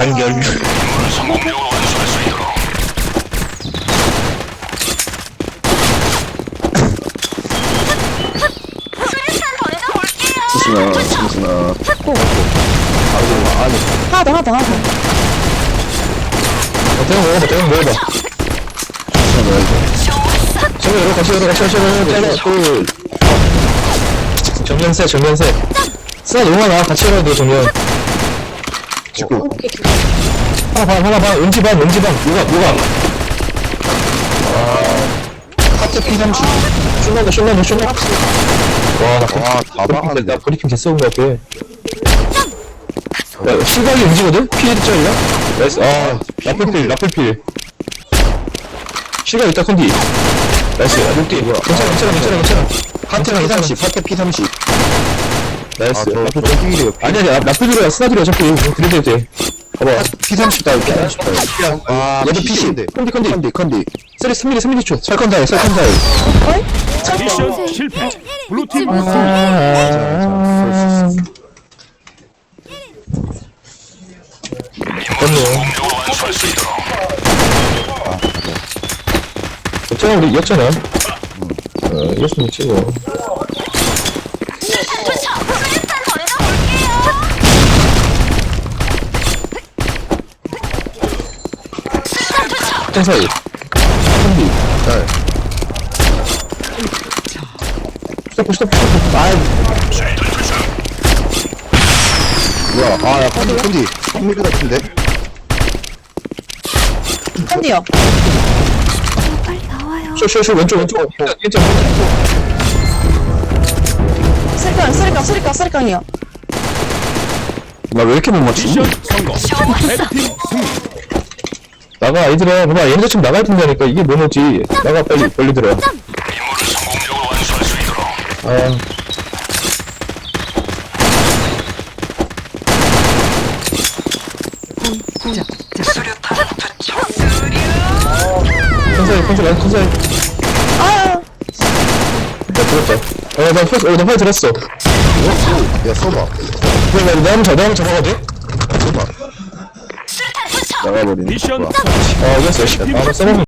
단결. 수순아, 수순아. 하나 더, 하나 더, 하나 더. 어, 대형 먹어봐, 대형 먹어봐. 저거 열어, 같이 열어, 같이 열어, 열어, 열어. 정면세, 정면세. 쓰나 너무 많아, 같이 열어야 돼, 정면. 직구. 하나 반, 하나 반, 은지 반, 은지 반. 요가, 요가. 하트 P30. 쇼나다, 쇼나다, 쇼나. 와, 나, 그- 와, 다 박았네. 나 브리핑 개썩은 거 같아. 야, 실각이 은지거든? 피해드짤이야? 나이스, 아, 라플필, 라플필. 실각 있다, 컨디. 나이스, 아, 녹디. 괜찮아, 괜찮아, 괜찮아, 괜찮아. 하트 P30, 하트 P30. 나이스. 아, 저, 저 필이에요. 아니, 아니, 라플들이야, 스나들이 어차피 그래도 돼. 봐봐. P30 따위, P30 따위. 아, 얘도 P인데. 컨디, 컨디. 컨디, 컨디. 쓰리, 3mm, 3mm 초. 설컨 다이, 설컨 다이. 미션 실패. 블루팀 승리. 됐네. 어쩌나 우리 이겼잖아. 어, 이겼으면 치고. Ten 사이. 컨디. 잘. 스톱, 스톱, 스톱. 아, 뭐야, 아, 야, 컨디, 컨디. 3mm 같은데? 컨디요. 쇼, 쇼, 쇼, 왼쪽, 왼쪽. 왼쪽, 왼쪽. 쓰리깡, 쓰리깡, 쓰리깡, 쓰리깡이요. 나왜 이렇게 못 맞추니? 미션 성공. 레드팀 승리. 나가, 얘들아. 봐봐, 얘네들 지금 나가야 된다니까. 이게 뭐지? 나가, 빨리, 빨리 들어. 아. 컨사이, 컨사이, 컨사이. 아, 나 들었다. 어, 나 화이, 어, 나 화이 들었어. 야, 써봐. 그래, 나, 나 한번 잡, 나 한번 잡아가도 돼? 나가버리네. 미션 뭐야. 아, 이겼어. 나 써먹는